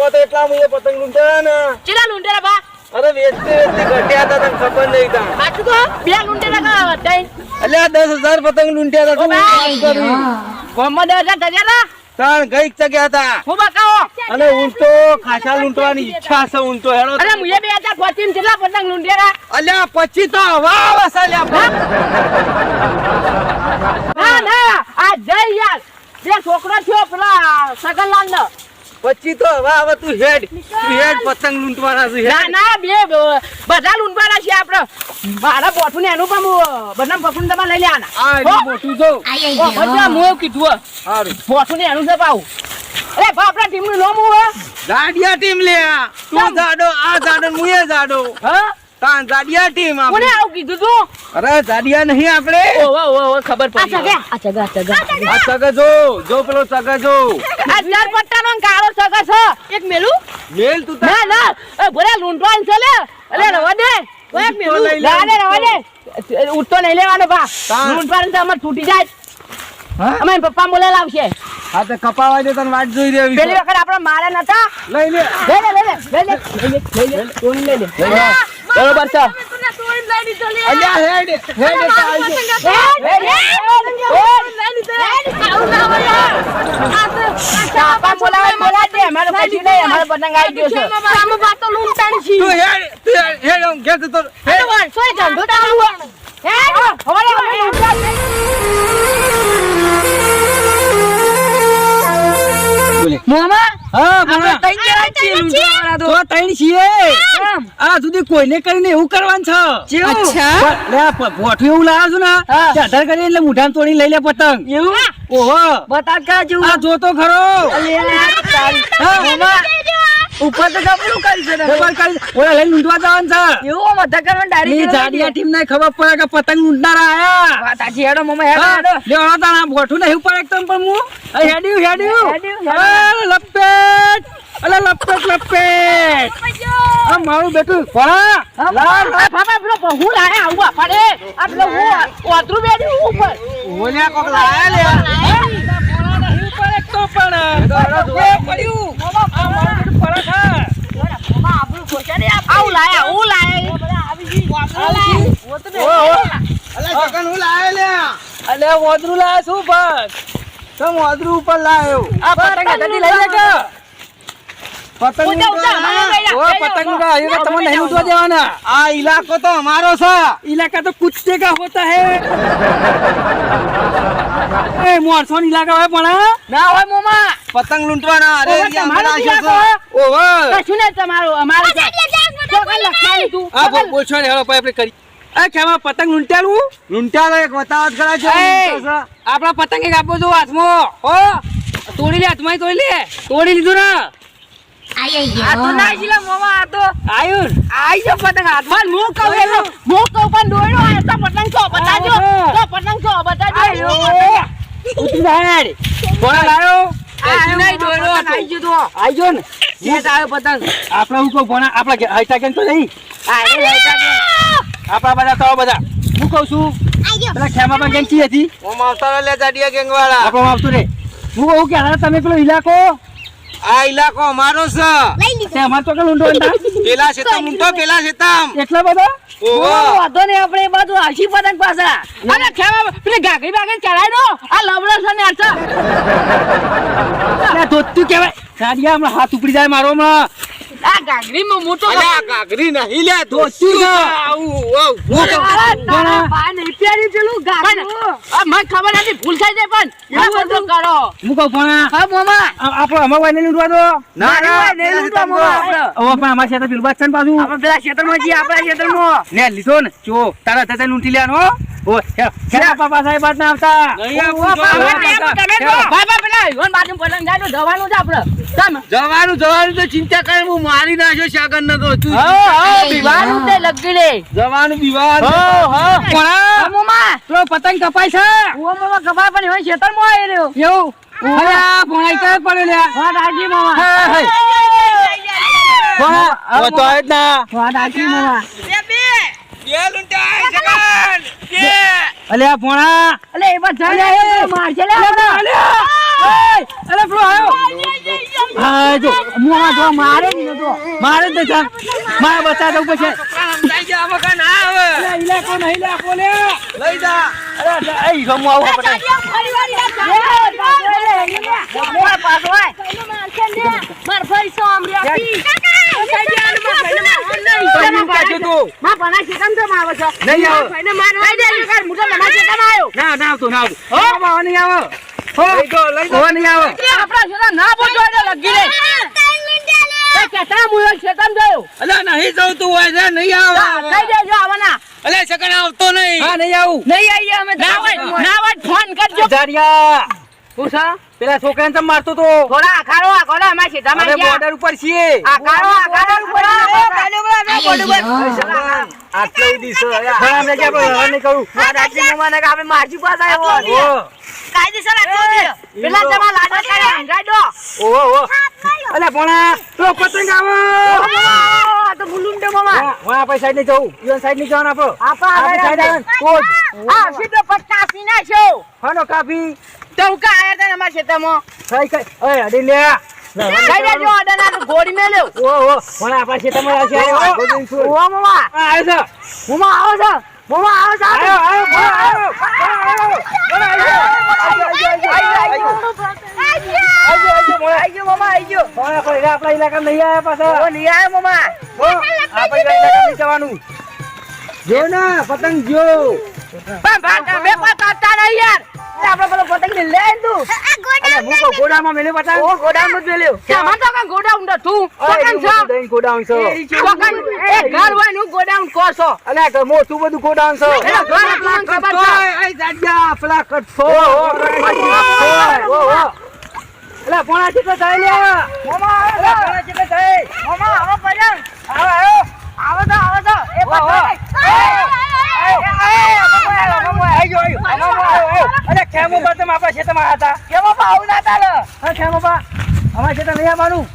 વચમાં તો એટલા મુએ પતંગ લૂંટ્યા ને. ચેલા લૂંટેલા બા? અરે વેચતી વેચતી ઘટ્યા હતા તને ખબર નહીં તા. સાચું તો બે લૂંટેલા કા અલ્યા દસ હજાર પતંગ લૂંટ્યા હતા તું કામ કરી. હજાર થયા હતા તાણ ગઈક ચગ્યા હતા. હું બકાવો અને ઊંટો ખાસા લૂંટવાની ઈચ્છા છે ઊંટો હેડો અરે મુએ બે હજાર પછી કેટલા પતંગ લૂંટેલા. અલ્યા પછી તો છે અલ્યા ના ના આ જય યાર. બે છોકરો થયો પેલા સગનલાલ નો પછી તો હવે આવે તું હેડ. તું હેડ પતંગ લૂંટવાના છે ના. ના બે બધા લૂંટવાના છે આપણે મારા બોઠું ને એનું પણ હું બધા પકડું તમારે લઈ લેવાના. આ એનું બોઠું જો. બધા હું. એવું કીધું હો. સારું. બોઠું ને એનું છે પાવું અરે બા આપણા ટીમનું નામ હું? ગાડિયા ટીમ લે તું જાડો આ જાડો મુએ જાડો. હા? તાન જાડિયા ટીમ કોને આપણે આવું કીધું તું? અરે જાડિયા નહીં આપણે. ઓવા ઓવા ખબર પડી. આ ચગા આ ચગા આ સગા. જો જો પેલો સગા જો આ ચાર પટ્ટાનો ને કાળો સગા છે એક મેલું? મેલ તું ના ના એ ભોળા લૂંટવાનું છે લે. અલે રવા દે. એક મેલું. ના. રે રવા દે. ઉઠતો નહીં લેવાનો બા. લૂંટવાનું તો અમાર છૂટી જાય. હા? અમે પપ્પા બોલે લાવશે હા તો કપાવા દે તને વાટ જોઈ રહી પેલી વખત આપણે મારે નતા. લઈ લે. લે લે લે. લે લે. લે. લે લે લે? લે લે. લે બરોબર છે અલ્યા હેડ હેડ. પાપા બોલાવે બોલા દે અમારે પછી નહીં અમારે પતંગ આવી ગયો છે તું હેડ તું હેડ હેડ આમ ઘેર જતો રહે. હેડ. સોય ધંધો ચાલુ હે હવે મોમા હા ભણા. તો. છીએ. આ સુધી કોઈને કરીને એવું કરવાનું છે? લે ભોઠું એવું લાવ્યો છું ને કરી એટલે મુઠામાં તોડી લઈ લે પતંગ. એવું? ઓહો. બતા કા જેવું. આ જોતો ખરો. હા. મોમા ઉપર તો કપડું કરી છે. ખબર કરી ઓલા લઈને લૂંટવા જવાનું છે. એવું મધા કરવાનું ની ડાયરેક્ટ જાડિયા ટીમ ને ખબર પડે કે પતંગ લૂંટનારા આયા. વાત સાચી હેડો મોમા હેડો હેડો. લે ઓલા તારા ભોઠું નહીં ઉપર એકદમ પણ હું. હેડ્યું હેડ્યું. હેડ્યું, હેડ્યું. અરે લપેટ. અલે લપેટ લપેટ. આ મારું બેટું ભણા હા, આ બાબા પેલો હું લાયા આવું આપડે આ પેલો હું ઓતરું બેઠું ઉપર. ઓલ્યા કોક લાયા લે ઉપર એક તો પણ પડ્યું હા. આવું લાયા હું લાયા અલે ઓદરું લાયો છું બસ તમ ઓદરું ઉપર લાયો? આ પતંગ હતાથી લઈ લેજો. પતંગ ઓ પતંગ કા ये તમને નહીં ઉઠવા દેવાના. આ ઇલાકો તો અમારો છે. ઇલાકા તો કુત્તે કા હોતા હે. એ મોરસોન ઇલાકા હોય પણ ના હોય મોમા. પતંગ લૂંટવાના અરે ઓહો, કશું નહીં તમારું અમારે આ બોલ બોલ છો ને હેળો આપણે કરી. એ કેમાં પતંગ લૂંટાલું? લૂંટાલો એક વતાવત કરે છે એ, આપણા પતંગ એક આપો છો હાથમાં હો. તોડી લે હાથમાં તોડી લે. તોડી લીધું ને. આ તો ના જીલા મોમા આ તો આયુર. આઈ જો પતંગ હાથમાં મો. કહું એટલે મો કહું પણ દોડ્યો આ તો પતંગ છો બતાજો. તો પતંગ છો બતાજો. ઉતરી હેડ કોણ લાયો. આ નહીં દોડ્યો આઈ ગયો તો. આઈ જો ને. નેટ આવ્યો પતંગ. આપણે હું ભણા આપણા ઘે- કેમ તો નહીં. આ કે આપણા બધા તો બધા. હું કઉ છું પેલા ખેમાબા ગેંગ હતી? હું આવતા લે જાડિયા ગેંગ વાળા આપણો આવતું રે હું કહું કે તમે પેલો ઇલાકો આ ઇલાકો અમારો છે. અમાર તો કે લૂંટો પેલા શેતમ ઊંટો પેલા શેતમ એટલા બધા? વાંધો નહીં આપણે એ બાજુ હાસી પતંગ પાછા. અરે ખેવા પેલી ગાગરી બાગરી દો. આ લબડો છે ને આચા ધોતું કહેવાય ગાડિયા હમણાં હાથ ઉપડી જાય મારો હમણાં. આ ગાગરીમાં મોટો અલ્યા કાગરી નહીં લે ધોતું. આવું નહીં પેલું ગાગરું આ મને ખબર નથી ભૂલ થઈ જાય પણ એવું બધું કરો. હું કહું ભણા હા મોમા. આપણો અમાર દો. ના ના નહીં આપણે પણ અમાર પેલું બાદ છે ને પાછું. આપણે પેલા ક્ષેત્રમાં ને લીધો ને. જો તારા દાદા લૂંટી લેવાનો હો ઓ હે- હે પાપા સાહેબ બાદ ના આવતા? નહીં આપું ઓ, તો. બાબા, તમે તમે જો. બાબા, પેલા ઈવન બાજુ પતંગ જાય જવાનું છે આપણે જવાનું જવાનું તો ચિંતા કરે હું મારી નાખ્યો શાગર ન તો તે લગી જવાનું બીવાનું પતંગ કપાય છે. ઓ મોમા કપા પણ ખેતરમાં આવી રહ્યો એવું? ભણાઈ પડ્યો લે મોમા. હા, તો ના. મોમા. અલે આ ભણા. અલે એ બધા મારશે લે. અલે અરે પેલો આયો. હા જો મુવા જો મારે જ નતો. મારે જ નતા. મારે બતા દઉં પછી સમજાઈ ગયા આમાં કાંઈ ના આવે. અરે ઈલા કો નહીં લે. બોલે લઈ જા. અરે એ રમવા આવો તું. નહીં આવે. ના ના આવતો ના આવતો. હો? બાવા નહીં આવો. હો લઈ જો લઈ જો નહીં આવો. અલ્યા નહીં જવું તું હોય છે નહીં આવે. અલ્યા સગન આવતો નહીં. હા નહીં આવું. ફોન કરજો. જાડિયા તું સા પેલા છોકરાને તમે મારતો તો થોડા આખાડો આખાડો અમાર સીધામાં અમે ગયા. બોર્ડર ઉપર છીએ આખાડો આખાડો ઉપર આટલો દિવસો હા અમને કે આપણે હવે નહીં કહું આપણે મારજી પાસે આવ્યો ઓ કાયદેસર છે. પેલા તમે લાડો કરે હંગાડો દો. ઓ ઓ અલે પોણા તો પતંગ આવો આ તો ભૂલું દે મામા. હા આપણે સાઈડ નહીં જવું ઈવન સાઈડ નહીં જવાનું આપણો આપા આપણે સાઈડ આવો ને તો જ આ સીધો પચાસી નાખ્યો. હાનો કાપી ટવકા આયા તા ને અમારા ખેતરમાં. કઈ કઈ ઓય અડી લે ખાઈ દેજો અડાના તો ગોળી મેલ્યો. ઓ ઓ ભણા આપણા ખેતરમાં આવશે આયો ઓવા મામા. આ આવ્યો મામા આવો છો. મામા આવો છો. છે આયો આયો આયો આયો આયો આયો કોઈ આપણા ઇલાકામાં નહીં આયા પાછા નહીં આયો મામા. હો આપણે નહીં જવાનું જો ના પતંગ જો બે પાસ નહીં યાર. આપણે પેલો પતંગ ને લે તું. હું કહું ગોડામાં મેલ્યો પતંગ ઓ ગોડાઉન જ મેલ્યો. તો ગોડાઉન. ઓય, પતંગ છે. બધું ગોડાઉન છે ચોકન એ ઘર હોયનું ગોડાઉન કહો છો. અલે આ તો મોટું બધું ગોડાઉન છે એનો ઘર આપણને ખબર છે. એ જાડિયા, પેલા કટકો. ઓ, ઓ, ઓ. અલે, પોણા કેટલો થાય લે? અલે, પોણા કેટલો થાય? મામા, આવો પતંગ. આવો, આવો. આવો તો, આવો તો. એ ઓ, ઓ. પતંગ. આવો, આવો, આવો. અલે, ખેમુબા તમે આપણા ખેતરમાં હતા. કેવો ભાવ ના ચાલે? હા, ખેમુબા. અમારા ખેતર નહીં આવવાનું.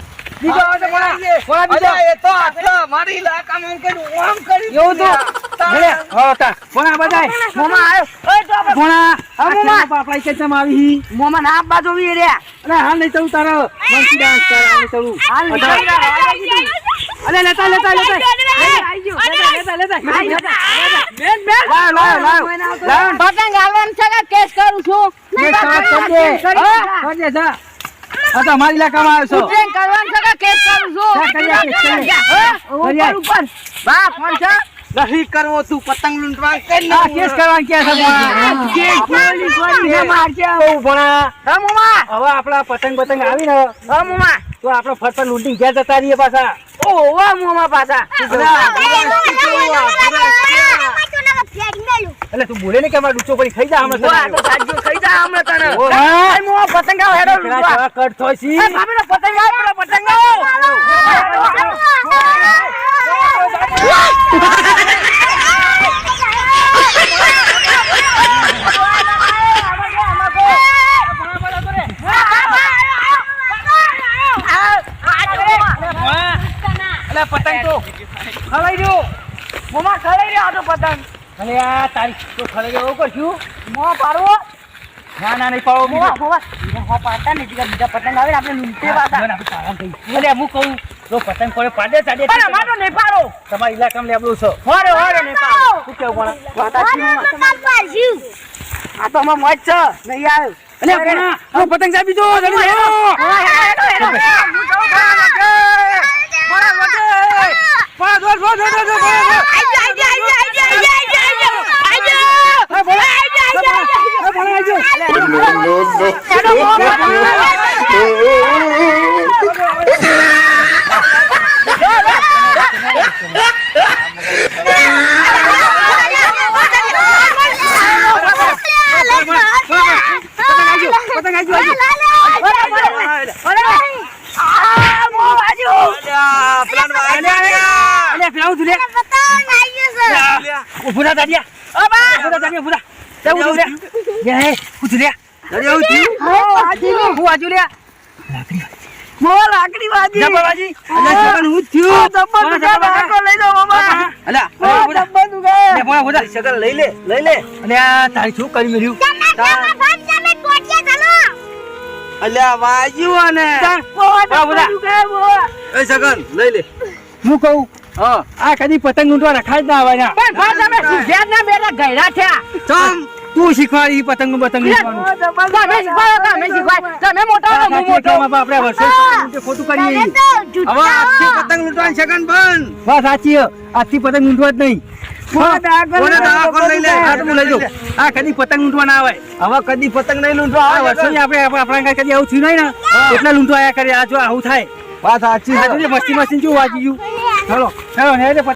બીજો આવે તો પોણા. પોણા બીજો. એ તો આટલો મારી ઇલાકામાં આમ કર્યું આમ કર્યું એવું તો. ભલે, હો, તા. પોણા બધાય. મામા આયો. ઓય તો પોણા. હા, આ મોમા. આપણા ખેતરમાં આવી. મામા ના આપવા જોવી રહ્યા. અરે હાલ નહીં ચલું તારે મંકી ડાન્સ કર નહીં ચલું. અલે લેતા લેતા લેતા. લેતા લેતા લેતા લેતા લાવ લાવ લાવ પતંગ હાલવાનું છે કે કેસ કરું છું? એ સાફ કરી દે હા? કરી દે જા આ તો અમારી આવ્યો છો. ઉતરેણ કરવાનું છે કે કેસ કરું છું? કરી આપ, કરી આપ. હા? કરી આપ. ઉપર, ઉપર. બા, ફોન છે? નહીં કરવો તું પતંગ લૂંટવા. કરી આ કેસ કરવાનું કે છે? પોલીસ વાળી ને મારશે. બહુ ભણા. હા, મામા. હવે આપડા પતંગ પતંગ આવી ને હા, મામા. તો આપણે ફટફટ લૂંટી ગયા જતા રહીએ પાછા. ઓ વા મુમા પાછા. એટલે તું બોલે ને કે અમારે ડૂચો કરી ખાઈ જા હમણાં તને. તો સાજ્યો ખાઈ જા હમણાં તને. ઓ, હા. એ પતંગ હેડો કટ છે. એ ભાભીનો પતંગ આવો, પેલો પતંગ પતંગ તો ખવાઈ ગયો મોમાં ખવાઈ રહ્યો આ તો પતંગ અને આ તારી તો ખરે એવું કરશું મો પાડવો ના ના નહીં પાડો મો મો પાડતા નહીં બીજા પતંગ આવે આપણે લૂંટે થઈ. એટલે હું કહું તો પતંગ પડે પાડે તાડે પણ અમારે નહીં પાડો તમારા ઇલાકામાં લેબડું છે હોરે હોરે નહીં પાડો શું કેવું પણ આ તો અમાર મોજ છે નહીં આવ્યો અરે પણ હું પતંગ ચાબી જો જલ્દી આવો. હા, હેડો, હેડો, હેડો. હું જાઉં છું. પાડ, દોડ, દોડ, દોડ, દોડ, દોડ, દોડ. હા, બોલો. હા, બોલો, આવજો. પતંગ આવજો, આવજો. અલ્યા, પેલા ને વાગ્યા. તારી હું. કહું? હા. આ કદી પતંગ ઊંટવા રખાય જ ના આવે પણ તું શીખવાડી પતંગ પતંગ તમે મોટા હું મોટો. આપણે વર્ષો ખોટું કરીએ. હવે આજથી પતંગ લૂંટવાની સગન બંધ. બસ સાચી આજથી પતંગ લૂંટવા જ નહીં. ચલો ચલો